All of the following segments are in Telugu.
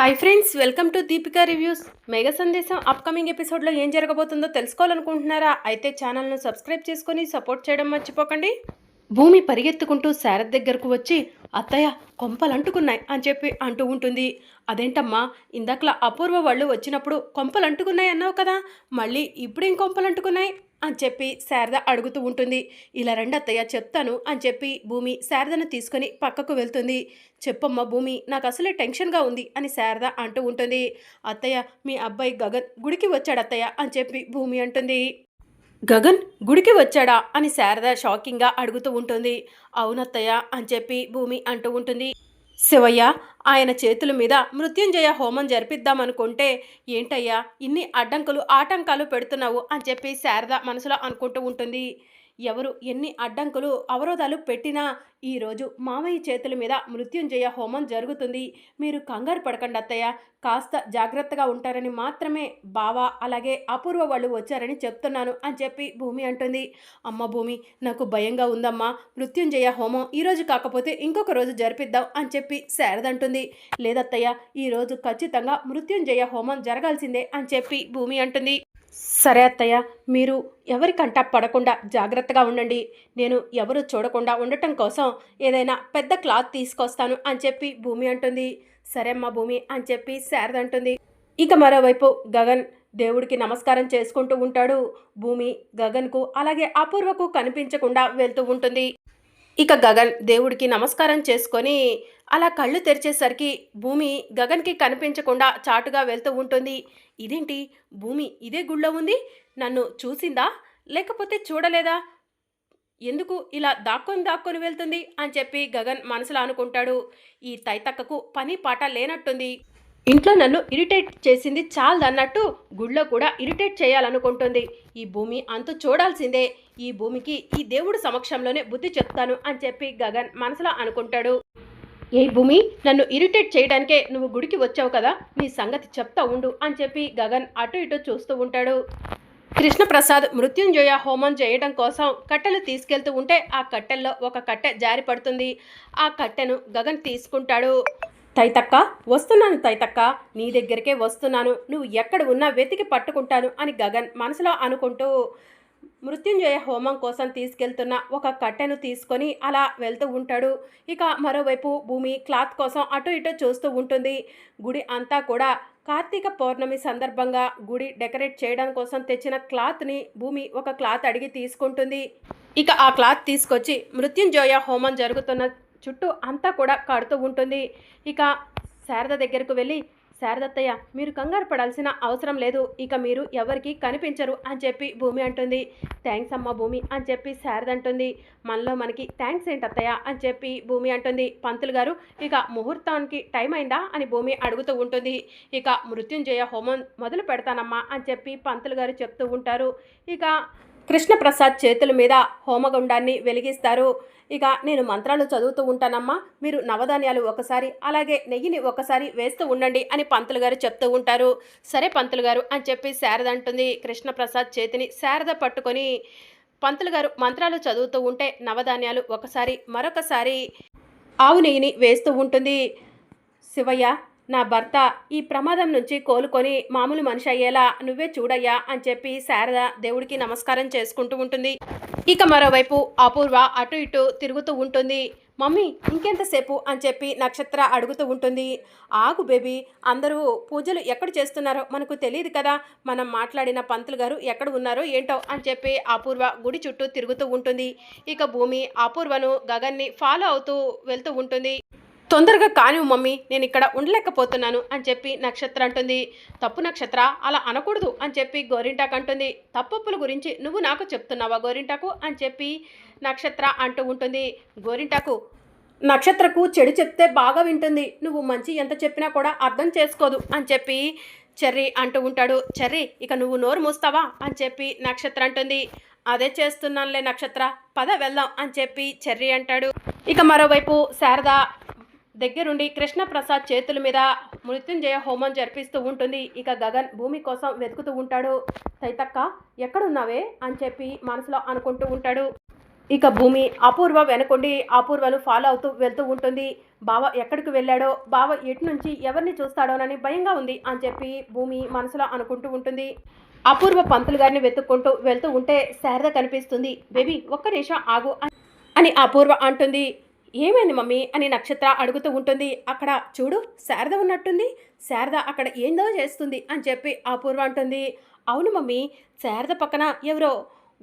Hi friends welcome to Deepika reviews mega సందేశం అప్కమింగ్ ఎపిసోడ్లో ఏం జరగబోతుందో తెలుసుకోవాలనుకుంటున్నారా? అయితే ఛానల్ను సబ్స్క్రైబ్ చేసుకొని సపోర్ట్ చేయడం మర్చిపోకండి. భూమి పరిగెత్తుకుంటూ శారద్ దగ్గరకు వచ్చి అత్తయ్య కొంపలు అంటుకున్నాయి అని చెప్పి అంటూ ఉంటుంది. అదేంటమ్మా ఇందాకలా అపూర్వ వాళ్ళు వచ్చినప్పుడు కొంపలు అంటుకున్నాయి అన్నావు కదా మళ్ళీ ఇప్పుడేం కొంపలు అంటుకున్నాయి? అని చెప్పి శారద అడుగుతూ ఉంటుంది. ఇలా రండి అత్తయ్య చెప్తాను అని చెప్పి భూమి శారదను తీసుకొని పక్కకు వెళ్తుంది. చెప్పమ్మ భూమి నాకు అసలే టెన్షన్గా ఉంది అని శారద అంటూ ఉంటుంది. అత్తయ్య మీ అబ్బాయి గగన్ గుడికి వచ్చాడు అత్తయ్య అని చెప్పి భూమి అంటుంది. గగన్ గుడికి వచ్చాడా? అని శారద షాకింగ్గా అడుగుతూ ఉంటుంది. అవునత్తయ్య అని చెప్పి భూమి అంటూ ఉంటుంది. శివయ్య ఆయన చేతుల మీద మృత్యుంజయ హోమం జరిపిద్దామనుకుంటే ఏంటయ్యా ఇన్ని అడ్డంకులు ఆటంకాలు పెడుతున్నావు అని చెప్పి శారద మనసులో అనుకుంటూ ఉంటుంది. ఎవరు ఎన్ని అడ్డంకులు అవరోధాలు పెట్టినా ఈరోజు మామయ్య చేతుల మీద మృత్యుంజయ హోమం జరుగుతుంది. మీరు కంగారు పడకండి అత్తయ్య. కాస్త జాగ్రత్తగా ఉంటారని మాత్రమే బావ అలాగే అపూర్వ వాళ్ళు వచ్చారని చెప్తున్నాను అని చెప్పి భూమి అంటుంది. అమ్మ భూమి నాకు భయంగా ఉందమ్మా. మృత్యుంజయ హోమం ఈరోజు కాకపోతే ఇంకొక రోజు జరిపిద్దాం అని చెప్పి శారద అంటుంది. లేదత్తయ్య ఈరోజు ఖచ్చితంగా మృత్యుంజయ హోమం జరగాల్సిందే అని చెప్పి భూమి అంటుంది. సరే అత్తయ్య మీరు ఎవరికంట పడకుండా జాగ్రత్తగా ఉండండి. నేను ఎవరు చూడకుండా ఉండటం కోసం ఏదైనా పెద్ద క్లాత్ తీసుకొస్తాను అని చెప్పి భూమి అంటుంది. సరే అమ్మా భూమి అని చెప్పి శారద అంటుంది. ఇక మరోవైపు గగన్ దేవుడికి నమస్కారం చేసుకుంటూ ఉంటాడు. భూమి గగన్కు అలాగే అపూర్వకు కనిపించకుండా వెళ్తూ ఉంటుంది. ఇక గగన్ దేవుడికి నమస్కారం చేసుకొని అలా కళ్ళు తెరిచేసరికి భూమి గగన్కి కనిపించకుండా చాటుగా వెళ్తూ ఉంటుంది. ఇదేంటి? భూమి ఇదే గుళ్ళో ఉంది? నన్ను చూసిందా? లేకపోతే చూడలేదా? ఎందుకు ఇలా దాక్కొని దాక్కొని వెళ్తుంది? అని చెప్పి గగన్ మనసులో అనుకుంటాడు. ఈ తైతక్కకు పని పాట లేనట్టుంది. ఇంట్లో నన్ను ఇరిటేట్ చేసింది చాలదన్నట్టు గుళ్ళో కూడా ఇరిటేట్ చేయాలనుకుంటుంది. ఈ భూమి అంత చూడాల్సిందే. ఈ భూమికి ఈ దేవుడు సమక్షంలోనే బుద్ధి చెప్తాను అని చెప్పి గగన్ మనసులో అనుకుంటాడు. ఏ భూమి నన్ను ఇరిటేట్ చేయడానికే నువ్వు గుడికి వచ్చావు కదా? నీ సంగతి చెప్తా ఉండు అని చెప్పి గగన్ అటు ఇటు చూస్తూ ఉంటాడు. కృష్ణప్రసాద్ మృత్యుంజయ హోమం చేయడం కోసం కట్టెలు తీసుకెళ్తూ ఉంటే ఆ కట్టెల్లో ఒక కట్టె జారి పడుతుంది. ఆ కట్టెను గగన్ తీసుకుంటాడు. తైతక్క వస్తున్నాను తైతక్క. నీ దగ్గరికే వస్తున్నాను. నువ్వు ఎక్కడ ఉన్నా వెతికి పట్టుకుంటాను అని గగన్ మనసులో అనుకుంటూ మృత్యుంజయ హోమం కోసం తీసుకెళ్తున్న ఒక కట్టెను తీసుకొని అలా వెళ్తూ ఉంటాడు. ఇక మరోవైపు భూమి క్లాత్ కోసం అటు ఇటు చూస్తూ ఉంటుంది. గుడి అంతా కూడా కార్తీక పౌర్ణమి సందర్భంగా గుడి డెకరేట్ చేయడం కోసం తెచ్చిన క్లాత్ని భూమి ఒక క్లాత్ అడిగి తీసుకుంటుంది. ఇక ఆ క్లాత్ తీసుకొచ్చి మృత్యుంజయ హోమం జరుగుతున్న చుట్టూ అంతా కూడా కడుతూ ఉంటుంది. ఇక శారద దగ్గరకు వెళ్ళి శారదత్తయ్య మీరు కంగారు పడాల్సిన అవసరం లేదు. ఇక మీరు ఎవరికి కనిపించరు అని చెప్పి భూమి అంటుంది. థ్యాంక్స్ అమ్మ భూమి అని చెప్పి శారద అంటుంది. మనలో మనకి థ్యాంక్స్ ఏంటత్తయ్య అని చెప్పి భూమి అంటుంది. పంతులు గారు ఇక ముహూర్తానికి టైం అయిందా అని భూమి అడుగుతూ ఉంటుంది. ఇక మృత్యుంజయ హోమం మొదలు పెడతానమ్మా అని చెప్పి పంతులు గారు చెప్తూ ఉంటారు. ఇక కృష్ణప్రసాద్ చేతుల మీద హోమగుండాన్ని వెలిగిస్తారు. ఇక నేను మంత్రాలు చదువుతూ ఉంటానమ్మా. మీరు నవధాన్యాలు ఒకసారి అలాగే నెయ్యిని ఒకసారి వేస్తూ ఉండండి అని పంతులు గారు చెప్తూ ఉంటారు. సరే పంతులు గారు అని చెప్పి శారద అంటుంది. కృష్ణప్రసాద్ చేతిని శారద పట్టుకొని పంతులు గారు మంత్రాలు చదువుతూ ఉంటే నవధాన్యాలు ఒకసారి మరొకసారి ఆవు నెయ్యిని వేస్తూ ఉంటుంది. శివయ్య నా భర్త ఈ ప్రమాదం నుంచి కోలుకొని మామూలు మనిషి అయ్యేలా నువ్వే చూడయ్యా అని చెప్పి శారద దేవుడికి నమస్కారం చేసుకుంటూ ఉంటుంది. ఇక మరోవైపు అపూర్వ అటు ఇటు తిరుగుతూ ఉంటుంది. మమ్మీ ఇంకెంతసేపు అని చెప్పి నక్షత్ర అడుగుతూ ఉంటుంది. ఆగు బేబీ అందరూ పూజలు ఎక్కడ చేస్తున్నారో మనకు తెలియదు కదా. మనం మాట్లాడిన పంతులు గారు ఎక్కడ ఉన్నారో ఏంటో అని చెప్పి అపూర్వ గుడి చుట్టూ తిరుగుతూ ఉంటుంది. ఇక భూమి అపూర్వను గగన్ని ఫాలో అవుతూ వెళ్తూ ఉంటుంది. తొందరగా కానివ్వు మమ్మీ నేను ఇక్కడ ఉండలేకపోతున్నాను అని చెప్పి నక్షత్ర అంటుంది. తప్పు నక్షత్ర అలా అనకూడదు అని చెప్పి గోరింటాకు అంటుంది. తప్పప్పుల గురించి నువ్వు నాకు చెప్తున్నావా గోరింటాకు అని చెప్పి నక్షత్ర అంటూ ఉంటుంది. గోరింటాకు నక్షత్రకు చెడు చెప్తే బాగా వింటుంది. నువ్వు మంచి ఎంత చెప్పినా కూడా అర్థం చేసుకోదు అని చెప్పి చెర్రీ అంటూ ఉంటాడు. చెర్రీ ఇక నువ్వు నోరు మూస్తావా అని చెప్పి నక్షత్ర అంటుంది. అదే చేస్తున్నానులే నక్షత్ర పద వెళ్దాం అని చెప్పి చెర్రీ అంటాడు. ఇక మరోవైపు శారద దగ్గరుండి కృష్ణప్రసాద్ చేతుల మీద మృత్యుంజయ హోమం జరిపిస్తూ ఉంటుంది. ఇక గగన్ భూమి కోసం వెతుకుతూ ఉంటాడు. సైతక్క ఎక్కడున్నావే? అని చెప్పి మనసులో అనుకుంటూ ఉంటాడు. ఇక భూమి అపూర్వ వెనకుండి అపూర్వను ఫాలో అవుతూ వెళ్తూ ఉంటుంది. బావ ఎక్కడికి వెళ్ళాడో బావ ఎటు నుంచి ఎవరిని చూస్తాడోనని భయంగా ఉంది అని చెప్పి భూమి మనసులో అనుకుంటూ ఉంటుంది. అపూర్వ పంతులు గారిని వెతుక్కుంటూ వెళ్తూ ఉంటే శారద కనిపిస్తుంది. బేబీ ఒక్క నిమిషం ఆగు అని- అని అపూర్వ అంటుంది. ఏమైంది మమ్మీ అని నక్షత్ర అడుగుతూ ఉంటుంది. అక్కడ చూడు శారద ఉన్నట్టుంది. శారద అక్కడ ఏందో చేస్తుంది అని చెప్పి అపూర్వ అంటుంది. అవును మమ్మీ శారద పక్కన ఎవరో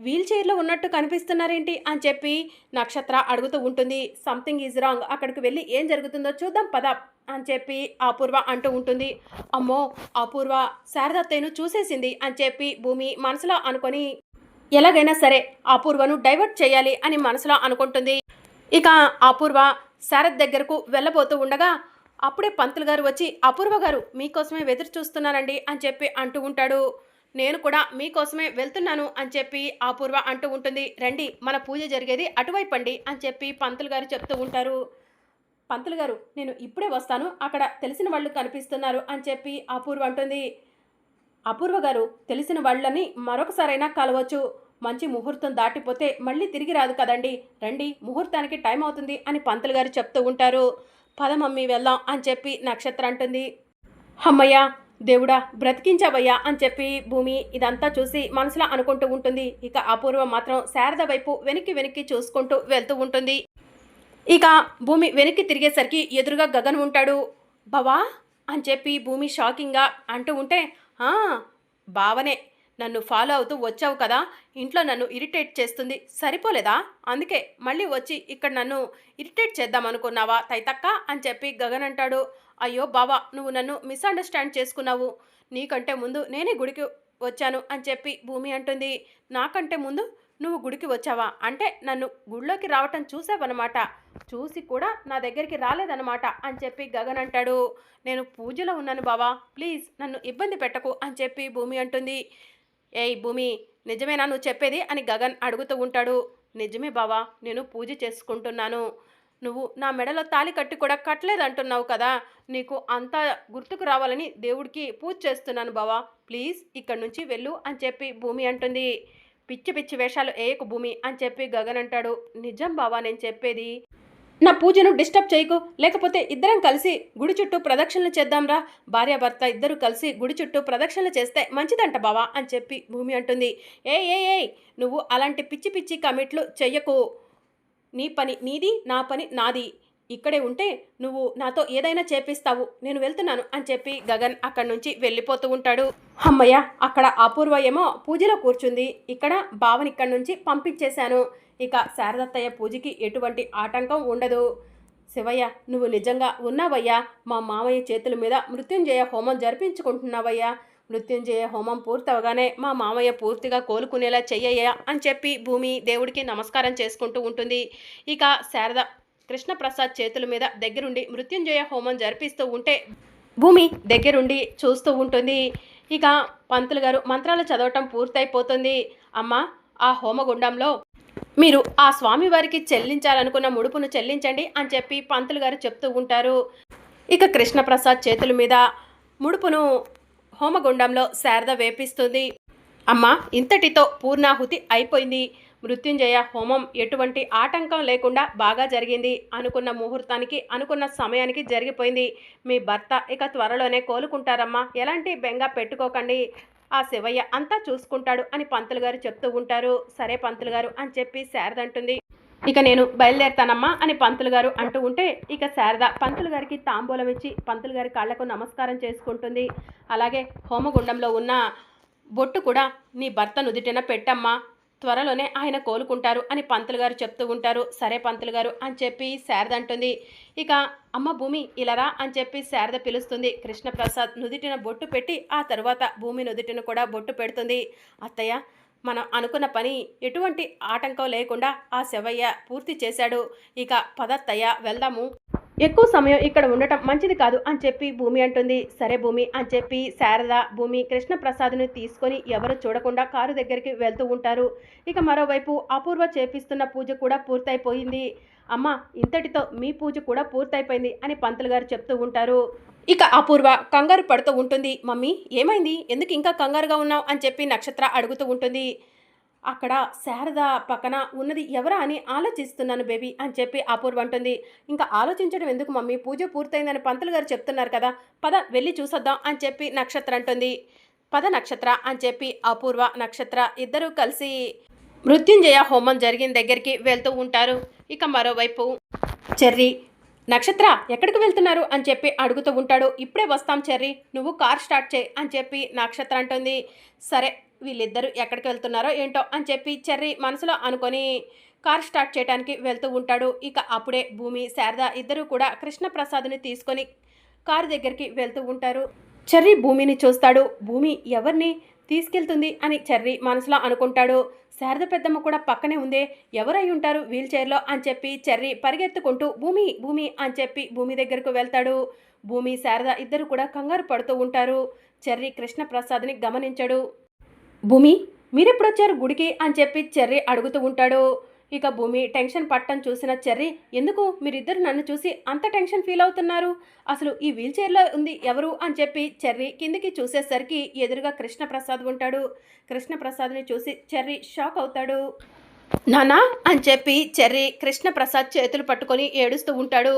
వీల్ చైర్లో ఉన్నట్టు కనిపిస్తున్నారేంటి అని చెప్పి నక్షత్ర అడుగుతూ ఉంటుంది. సంథింగ్ ఈజ్ రాంగ్ అక్కడికి వెళ్ళి ఏం జరుగుతుందో చూద్దాం పద అని చెప్పి అపూర్వ అంటూ ఉంటుంది. అమ్మో అపూర్వ శారదత్తయ్యను చూసేసింది అని చెప్పి భూమి మనసులో అనుకొని ఎలాగైనా సరే అపూర్వను డైవర్ట్ చేయాలి అని మనసులో అనుకుంటుంది. ఇక అపూర్వ శరత్ దగ్గరకు వెళ్ళబోతూ ఉండగా అప్పుడే పంతులు గారు వచ్చి అపూర్వ గారు మీకోసమే ఎదురు చూస్తున్నానండి అని చెప్పి అంటూ ఉంటాడు. నేను కూడా మీకోసమే వెళ్తున్నాను అని చెప్పి అపూర్వ అంటూ ఉంటుంది. రండి మన పూజ జరిగేది అటువైపు అండి అని చెప్పి పంతులు గారు చెప్తూ ఉంటారు. పంతులు గారు నేను ఇప్పుడే వస్తాను. అక్కడ తెలిసిన వాళ్ళు కనిపిస్తున్నారు అని చెప్పి అపూర్వ అంటుంది. అపూర్వ గారు తెలిసిన వాళ్ళని మరొకసారైనా కలవచ్చు. మంచి ముహూర్తం దాటిపోతే మళ్ళీ తిరిగి రాదు కదండి. రండి ముహూర్తానికి టైం అవుతుంది అని పంతులు గారు చెప్తూ ఉంటారు. పద మమ్మీ వెళ్దాం అని చెప్పి నక్షత్ర అంటుంది. అమ్మయ్య దేవుడా బ్రతికించావయ్యా అని చెప్పి భూమి ఇదంతా చూసి మనసులో అనుకుంటూ ఉంటుంది. ఇక అపూర్వ మాత్రం శారద వైపు వెనక్కి వెనక్కి చూసుకుంటూ వెళ్తూ ఉంటుంది. ఇక భూమి వెనక్కి తిరిగేసరికి ఎదురుగా గగన్ ఉంటాడు. బావా అని చెప్పి భూమి షాకింగ్గా అంటూ ఉంటే బావనే నన్ను ఫాలో అవుతూ వచ్చావు కదా ఇంట్లో నన్ను ఇరిటేట్ చేస్తుంది సరిపోలేదా? అందుకే మళ్ళీ వచ్చి ఇక్కడ నన్ను ఇరిటేట్ చేద్దాం అనుకున్నావా తైతక్క? అని చెప్పి గగన్ అంటాడు. అయ్యో బావా నువ్వు నన్ను మిస్అండర్స్టాండ్ చేసుకున్నావు. నీకంటే ముందు నేనే గుడికి వచ్చాను అని చెప్పి భూమి అంటుంది. నాకంటే ముందు నువ్వు గుడికి వచ్చావా? అంటే నన్ను గుడిలోకి రావటం చూసావన్నమాట. చూసి కూడా నా దగ్గరికి రాలేదన్నమాట అని చెప్పి గగన్ అంటాడు. నేను పూజలో ఉన్నాను బావా ప్లీజ్ నన్ను ఇబ్బంది పెట్టకు అని చెప్పి భూమి అంటుంది. ఏయ్ భూమి నిజమేనా నువ్వు చెప్పేది? అని గగన్ అడుగుతూ ఉంటాడు. నిజమే బావా నేను పూజ చేసుకుంటున్నాను. నువ్వు నా మెడలో తాలి కట్టి కూడా కట్టలేదంటున్నావు కదా. నీకు అంతా గుర్తుకు రావాలని దేవుడికి పూజ చేస్తున్నాను బావా. ప్లీజ్ ఇక్కడి నుంచి వెళ్ళు అని చెప్పి భూమి అంటుంది. పిచ్చి పిచ్చి వేషాలు ఏయకు భూమి అని చెప్పి గగన్ అంటాడు. నిజం బావా నేను చెప్పేది. నా పూజను డిస్టర్బ్ చేయకు. లేకపోతే ఇద్దరం కలిసి గుడి చుట్టూ ప్రదక్షిణలు చేద్దాంరా. భార్యాభర్త ఇద్దరు కలిసి గుడి చుట్టూ ప్రదక్షిణలు చేస్తే మంచిదంట బావా అని చెప్పి భూమి అంటుంది. ఏ ఏ ఏ నువ్వు అలాంటి పిచ్చి పిచ్చి కమిట్లు చెయ్యకు. నీ పని నీది నా పని నాది. ఇక్కడే ఉంటే నువ్వు నాతో ఏదైనా చేపిస్తావు. నేను వెళ్తున్నాను అని చెప్పి గగన్ అక్కడి నుంచి వెళ్ళిపోతూ ఉంటాడు. అమ్మయ్య అక్కడ అపూర్వ ఏమో పూజలో కూర్చుంది. ఇక్కడ బావని ఇక్కడి నుంచి పంపించేశాను. ఇక శారదత్తయ్య పూజకి ఎటువంటి ఆటంకం ఉండదు. శివయ్య నువ్వు నిజంగా ఉన్నావయ్యా? మా మామయ్య చేతుల మీద మృత్యుంజయ హోమం జరిపించుకుంటున్నావయ్యా. మృత్యుంజయ హోమం పూర్తవగానే మా మామయ్య పూర్తిగా కోలుకునేలా చెయ్యయ్యా అని చెప్పి భూమి దేవుడికి నమస్కారం చేసుకుంటూ ఉంటుంది. ఇక శారద కృష్ణప్రసాద్ చేతుల మీద దగ్గరుండి మృత్యుంజయ హోమం జరిపిస్తూ ఉంటే భూమి దగ్గరుండి చూస్తూ ఉంటుంది. ఇక పంతులు గారు మంత్రాలు చదవటం పూర్తయిపోతుంది. అమ్మ ఆ హోమగుండంలో మీరు ఆ స్వామివారికి చెల్లించాలనుకున్న ముడుపును చెల్లించండి అని చెప్పి పంతులు గారు చెప్తూ ఉంటారు. ఇక కృష్ణప్రసాద్ చేతుల మీద ముడుపును హోమగుండంలో శారద వేపిస్తుంది. అమ్మ ఇంతటితో పూర్ణాహుతి అయిపోయింది. మృత్యుంజయ హోమం ఎటువంటి ఆటంకం లేకుండా బాగా జరిగింది అనుకున్న ముహూర్తానికి అనుకున్న సమయానికి జరిగిపోయింది. మీ భర్త ఇక త్వరలోనే కోలుకుంటారమ్మా. ఎలాంటి బెంగ పెట్టుకోకండి. ఆ శివయ్య అంతా చూసుకుంటాడు అని పంతులు గారు చెప్తూ ఉంటారు. సరే పంతులు గారు అని చెప్పి శారద అంటుంది. ఇక నేను బయలుదేరుతానమ్మా అని పంతులు గారు అంటూ ఉంటే ఇక శారద పంతులు గారికి తాంబూలం ఇచ్చి పంతులు గారి కాళ్ళకు నమస్కారం చేసుకుంటుంది. అలాగే హోమగుండంలో ఉన్న బొట్టు కూడా నీ భర్త నుదిటిన పెట్టమ్మా. త్వరలోనే ఆయన కోలుకుంటారు అని పంతులు గారు చెప్తూ ఉంటారు. సరే పంతులు గారు అని చెప్పి శారద అంటుంది. ఇక అమ్మ భూమి ఇలారా అని చెప్పి శారద పిలుస్తుంది. కృష్ణప్రసాద్ నుదిటిన బొట్టు పెట్టి ఆ తర్వాత భూమి నుదిటిన కూడా బొట్టు పెడుతుంది. అత్తయ్య మనం అనుకున్న పని ఎటువంటి ఆటంకం లేకుండా ఆ శవయ్య పూర్తి చేశాడు. ఇక పదత్తయ్య వెళ్దాము. ఎక్కువ సమయం ఇక్కడ ఉండటం మంచిది కాదు అని చెప్పి భూమి అంటుంది. సరే భూమి అని చెప్పి శారద భూమి కృష్ణప్రసాద్ని తీసుకొని ఎవరు చూడకుండా కారు దగ్గరికి వెళ్తూ ఉంటారు. ఇక మరోవైపు అపూర్వ చేపిస్తున్న పూజ కూడా పూర్తయిపోయింది. అమ్మ ఇంతటితో మీ పూజ కూడా పూర్తయిపోయింది అని పంతులు గారు చెప్తూ ఉంటారు. ఇక అపూర్వ కంగారు పడుతూ ఉంటుంది. మమ్మీ ఏమైంది? ఎందుకు ఇంకా కంగారుగా ఉన్నావు? అని చెప్పి నక్షత్ర అడుగుతూ ఉంటుంది. అక్కడ శారద పక్కన ఉన్నది ఎవరా అని ఆలోచిస్తున్నాను బేబీ అని చెప్పి అపూర్వ అంటుంది. ఇంకా ఆలోచించడం ఎందుకు మమ్మీ? పూజ పూర్తయిందని పంతులు గారు చెప్తున్నారు కదా. పద వెళ్ళి చూసొద్దాం అని చెప్పి నక్షత్ర అంటుంది. పద నక్షత్ర అని చెప్పి అపూర్వ నక్షత్ర ఇద్దరూ కలిసి మృత్యుంజయ హోమం జరిగిన దగ్గరికి వెళ్తూ ఉంటారు. ఇక మరోవైపు చెర్రీ నక్షత్ర ఎక్కడికి వెళ్తున్నారు? అని చెప్పి అడుగుతూ ఉంటాడు. ఇప్పుడే వస్తాం చెర్రీ నువ్వు కార్ స్టార్ట్ చేయి అని చెప్పి నక్షత్ర అంటుంది. సరే వీళ్ళిద్దరూ ఎక్కడికి వెళ్తున్నారో ఏంటో అని చెప్పి చెర్రీ మనసులో అనుకొని కార్ స్టార్ట్ చేయడానికి వెళ్తూ ఉంటాడు. ఇక అప్పుడే భూమి శారద ఇద్దరూ కూడా కృష్ణప్రసాద్ని తీసుకొని కారు దగ్గరికి వెళ్తూ ఉంటారు. చెర్రీ భూమిని చూస్తాడు. భూమి ఎవరిని? తీసుకెళ్తుంది అని చర్రి మనసులో అనుకుంటాడు. శారద పెద్దమ్మ కూడా పక్కనే ఉందే ఎవరై ఉంటారు వీల్ చైర్లో అని చెప్పి చెర్రీ పరిగెత్తుకుంటూ భూమి భూమి అని చెప్పి భూమి దగ్గరకు వెళ్తాడు. భూమి శారద ఇద్దరు కూడా కంగారు పడుతూ ఉంటారు. చెర్రీ కృష్ణప్రసాద్ని గమనించడు. భూమి మీరెప్పుడొచ్చారు గుడికి అని చెప్పి చెర్రీ అడుగుతూ ఉంటాడు. ఇక భూమి టెన్షన్ పట్టం చూసిన చెర్రీ ఎందుకు? మీరిద్దరు నన్ను చూసి అంత టెన్షన్ ఫీల్ అవుతున్నారు? అసలు ఈ వీల్చైర్లో ఉంది ఎవరు? అని చెప్పి చెర్రీ కిందికి చూసేసరికి ఎదురుగా కృష్ణప్రసాద్ ఉంటాడు. కృష్ణప్రసాద్ని చూసి చెర్రీ షాక్ అవుతాడు. నానా అని చెప్పి చెర్రీ కృష్ణప్రసాద్ చేతులు పట్టుకొని ఏడుస్తూ ఉంటాడు.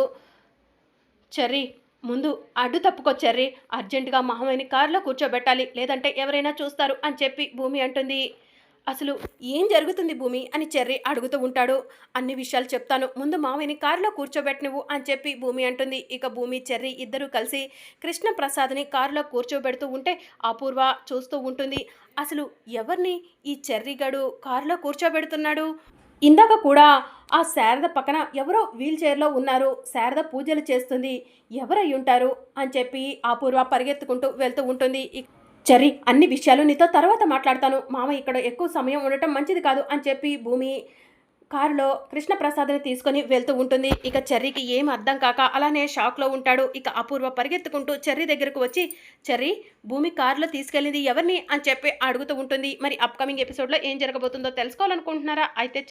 చెర్రీ ముందు అడ్డు తప్పుకో చెర్రీ. అర్జెంటుగా మహమ్మని కారులో కూర్చోబెట్టాలి. లేదంటే ఎవరైనా చూస్తారు అని చెప్పి భూమి అంటుంది. అసలు ఏం జరుగుతుంది భూమి అని చెర్రి అడుగుతూ ఉంటాడు. అన్ని విషయాలు చెప్తాను. ముందు మావయ్యని కారులో కూర్చోబెట్టి నువ్వు అని చెప్పి భూమి అంటుంది. ఇక భూమి చెర్రి ఇద్దరూ కలిసి కృష్ణప్రసాద్ని కారులో కూర్చోబెడుతూ ఉంటే అపూర్వ చూస్తూ ఉంటుంది. అసలు ఎవరిని ఈ చెర్రిగాడు కారులో కూర్చోబెడుతున్నాడు? ఇందాక కూడా ఆ శారద పక్కన ఎవరో వీల్ చైర్లో ఉన్నారు. శారద పూజలు చేస్తుంది. ఎవరై ఉంటారు? అని చెప్పి అపూర్వ పరిగెత్తుకుంటూ వెళ్తూ ఉంటుంది. చెర్రీ అన్ని విషయాలు నీతో తర్వాత మాట్లాడతాను. మామ ఇక్కడ ఎక్కువ సమయం ఉండటం మంచిది కాదు అని చెప్పి భూమి కారులో కృష్ణప్రసాద్ని తీసుకొని వెళ్తూ ఉంటుంది. ఇక చెర్రీకి ఏం అర్థం కాక అలానే షాక్లో ఉంటాడు. ఇక అపూర్వ పరిగెత్తుకుంటూ చెర్రీ దగ్గరకు వచ్చి చెర్రీ భూమి కారులో తీసుకెళ్ళింది ఎవరిని? అని చెప్పి అడుగుతూ ఉంటుంది. మరి అప్కమింగ్ ఎపిసోడ్లో ఏం జరగబోతుందో తెలుసుకోవాలనుకుంటున్నారా? అయితే